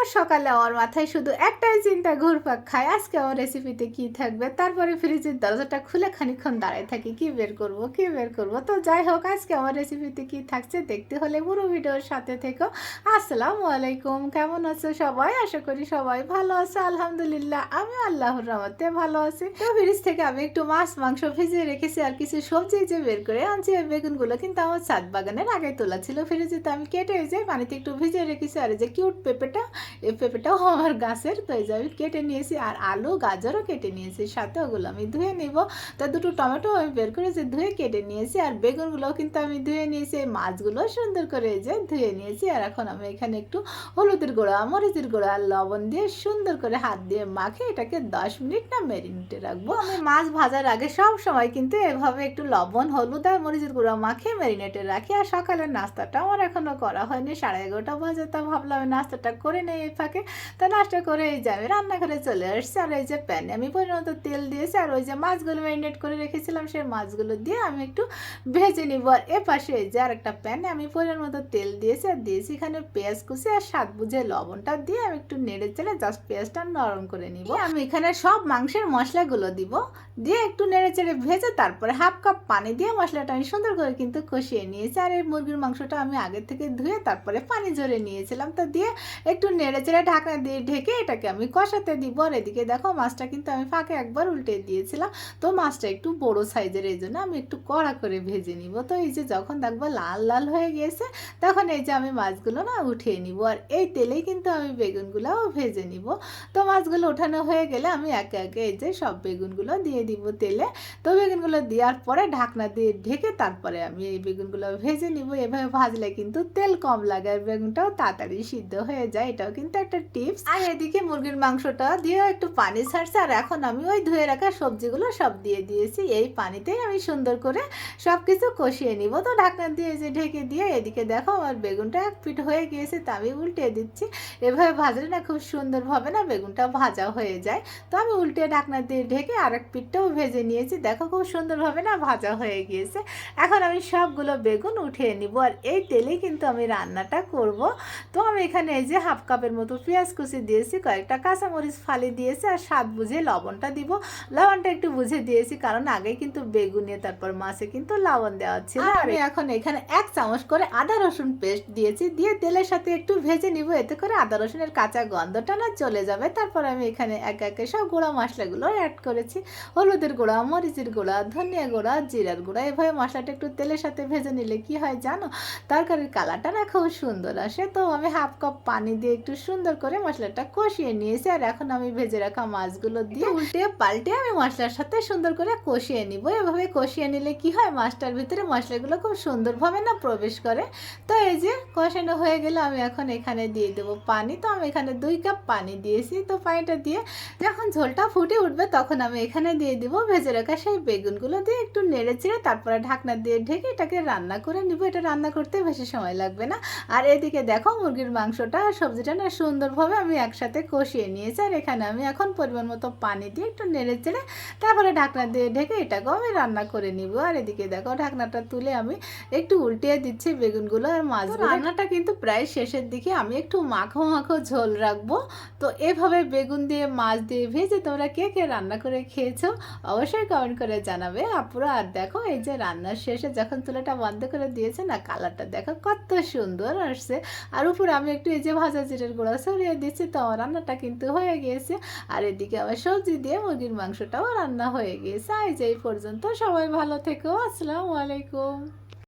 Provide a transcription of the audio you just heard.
রোজ সকালে আমার মাথায় শুধু একটাই চিন্তা, ঘুরপাক খায়। আজকে আমার রেসিপিতে কি থাকবে? তারপরে ফ্রিজের দরজাটা খুলে খানিকক্ষণ দাঁড়ায় থাকি। কি বের করব? কি বের করব? তো যাই হোক, আজকে আমার রেসিপিতে কি থাকছে দেখতে হলে পুরো ভিডিওর সাথে থেকো। আসসালামু আলাইকুম, কেমন আছো সবাই? আশা করি সবাই ভালো আছো। আলহামদুলিল্লাহ, আমি আল্লাহর রহমতে ভালো আছি। তো ফ্রিজ থেকে আমি একটু মাছ, মাংস ভিজিয়ে রেখেছি আর কিছু সবজি যে বের করে আনছি। বেগুনগুলো কিন্তু আমার ছাদ বাগানের আগে তোলা ছিল। ফ্রিজে তো আমি কেটে যে পানিতে একটু ভিজিয়ে রেখেছি। আর যে কিউট পেঁপেটা এই পেঁপেটাও আমার গাছের, তো এই যে আমি কেটে নিয়েছি আর আলু, গাজরও কেটে নিয়েছি, সাথে ওগুলো আমি ধুয়ে নিব। তা দুটো টমেটো আমি বের করেছি ধুয়ে কেটে নিয়েছি আর বেগুনগুলোও কিন্তু আমি ধুয়ে নিয়েছি, এই মাছগুলো সুন্দর করে যে ধুয়ে নিয়েছি আর এখন আমি এখানে একটু হলুদের গুঁড়া, মরিচের গুঁড়া আর লবণ দিয়ে সুন্দর করে হাত দিয়ে মাখে এটাকে দশ মিনিট না মেরিনেটে রাখব। আমি মাছ ভাজার আগে সব সময় কিন্তু এভাবে একটু লবণ, হলুদ আর মরিচের গুঁড়া মাখে মেরিনেটে রাখি। আর সকালের নাস্তাটা আমার এখনও করা হয়নি, সাড়ে এগারোটা বাজে, তা ভাবলাম নাস্তাটা করে নেই। এই ফাঁকে। তা নাস্তা করে এই যে আমি রান্নাঘরে চলে আসছি আর এই যে প্যানে আমি পরিণত তেল দিয়েছি আর ওই যে মাছগুলো ম্যারিনেট করে রেখেছিলাম, সেই মাছগুলো দিয়ে আমি একটু ভেজে নিব। আর এ পাশে এই যে আর একটা প্যানে আমি পরিমাণ মতো তেল দিয়েছি আর দিয়েছি এখানে পেঁয়াজ কুচি আর স্বাদ বুঝে লবণটা দিয়ে আমি একটু নেড়ে চেড়ে জাস্ট পেঁয়াজটা নরম করে নিব। আমি এখানে সব মাংসের মশলাগুলো দিব। দিয়ে একটু নেড়ে চেড়ে ভেজে তারপরে হাফ কাপ পানি দিয়ে মশলাটা আমি সুন্দর করে কিন্তু কষিয়ে নিয়েছি। আর এই মুরগির মাংসটা আমি আগে থেকে ধুয়ে তারপরে পানি ঝরে নিয়েছিলাম। তো দিয়ে একটু নেড়ে চেড়ে ঢাকনা দিয়ে ঢেকে এটাকে আমি কষাতে দিব আর এদিকে দেখো মাছটা কিন্তু আমি ফাঁকে একবার উল্টে দিয়েছিলাম। তো মাছটা একটু বড় সাইজের এই জন্য আমি একটু কড়া করে ভেজে নিব। তো এই যে যখন দেখব লাল লাল হয়ে গিয়েছে, তখন এই যে আমি মাছগুলো না উঠিয়ে নিব। আর এই তেলেই কিন্তু আমি বেগুনগুলোও ভেজে নিব। তো মাছগুলো ওঠানো হয়ে গেলে আমি একে একে এই যে সব বেগুনগুলো দিয়ে দিব তেলে। তো বেগুনগুলো দেওয়ার পরে ঢাকনা দিয়ে ঢেকে তারপরে আমি এই বেগুনগুলো ভেজে নিব। এভাবে ভাজলে কিন্তু তেল কম লাগে আর বেগুনটাও তাড়াতাড়ি সিদ্ধ হয়ে যায়। এটাও কিন্তু একটা টিপস। আর এদিকে মুরগির মাংসটা দিয়ে একটু পানি ছাড়ছে, আর এখন আমি ওই ধুয়ে রাখা সবজিগুলো সব দিয়ে দিয়েছি। এই পানিতেই আমি সুন্দর করে সব কিছু কষিয়ে নিব। তো ঢাকনা দিয়ে যে ঢেকে দিয়ে এদিকে দেখো আমার বেগুনটা এক পিঠ হয়ে গিয়েছে, তা আমি উল্টে দিচ্ছি। এভাবে ভাজলে না খুব সুন্দরভাবে না বেগুনটা ভাজা হয়ে যায়। তো আমি উল্টে ঢাকনা দিয়ে ঢেকে আর এক পিঠটাও ভেজে নিয়েছি। দেখো খুব সুন্দরভাবে না ভাজা হয়ে গিয়েছে। এখন আমি সবগুলো বেগুন উঠিয়ে নিব, আর এই তেলেই কিন্তু আমি রান্নাটা করব। তো আমি এখানে এই যে হাফ কাপের মতো পেঁয়াজ কুচি দিয়েছি, কয়েকটা কাঁচামরিচ ফালি দিয়েছি আর স্বাদ বুঝে লবণটা দিব। লবণটা একটু বুঝে দিয়েছি, কারণ আগে কিন্তু বেগুনে, তারপর মাছে কিন্তু লবণ দেওয়া ছিল। আমি এখন এখানে এক চামচ করে আদা রসুন পেস্ট দিয়েছি, দিয়ে তেলের সাথে একটু ভেজে নিব, এতে করে আদা রসুনের কাঁচা গন্ধটা না চলে যাবে। তারপর আমি এখানে একে একে সব গুঁড়া মশলাগুলো অ্যাড করেছি। হলুদের গুঁড়া, মরিচের গুঁড়া, ধনিয়া গুঁড়া, জিরার গুঁড়া, এভাবে মশলাটা একটু তেলের সাথে ভেজে নিলে কি হয় জানো? তরকারির কালারটা না খুব সুন্দর আসে। তো আমি হাফ কাপ পানি দিয়ে একটু সুন্দর করে মশলাটা কষিয়ে নিয়েছি। আর এখন আমি ভেজে রাখা মাছগুলো দিয়ে উল্টে পাল্টে আমি মশলার সাথে সুন্দর করে কষিয়ে নিব। এভাবে কষিয়ে নিলে কি হয়? মাছটার ভিতরে মশলাগুলো খুব সুন্দরভাবে না প্রবেশ করে। তো এই যে কষানো হয়ে গেলে আমি এখন এখানে দিয়ে দেবো পানি। তো আমি এখানে দুই কাপ পানি দিয়েছি। তো পানিটা দিয়ে যখন ঝোলটা ফুটে উঠবে তখন আমি এখানে দিয়ে দিব ভেজে রাখা সেই বেগুনগুলো দিয়ে একটু নেড়ে চেড়ে তারপরে ঢাকনা দিয়ে ঢেকে এটাকে রান্না করে নিব। এটা রান্না করতে বেশি সময় লাগবে না। আর এদিকে দেখো মুরগির মাংসটা আর সবজিটা না সুন্দরভাবে আমি একসাথে কষিয়ে নিয়েছি। আর এখানে আমি এখন পরিমাণ মতো পানি দিয়ে একটু নেড়ে চেড়ে তারপরে ঢাকনা দিয়ে ঢেকে এটাকেও আমি রান্না করে নিব। আর এদিকে দেখো ঢাকনাটা তুলে আমি একটু উল্টিয়ে দিচ্ছি বেগুনগুলো আর মাছ রান্নাটা কিন্তু প্রায় শেষের দিকে আমি একটু মাখো মাখো ঝোল রাখব। তো এভাবে বেগুন দিয়ে মাছ দিয়ে ভেজে তোমরা কে কে রান্না করে খেয়েছো অবশ্যই কমেন্ট করে জানাবে। আপুরা আর দেখো এই যে রান্নার শেষে যখন চুলাটা বন্ধ করে দিয়েছে না কালারটা দেখো কত সুন্দর আসছে। আর উপরে আমি একটু এই যে ভাজা জিরের গুঁড়া ছড়িয়ে দিচ্ছি তো আমার রান্নাটা কিন্তু হয়ে গিয়েছে। আর এদিকে আমার সবজি দিয়ে মুরগির মাংসটাও রান্না হয়ে গিয়েছে। যে এই পর্যন্ত সবাই ভালো থেকো। আসসালামু আলাইকুম।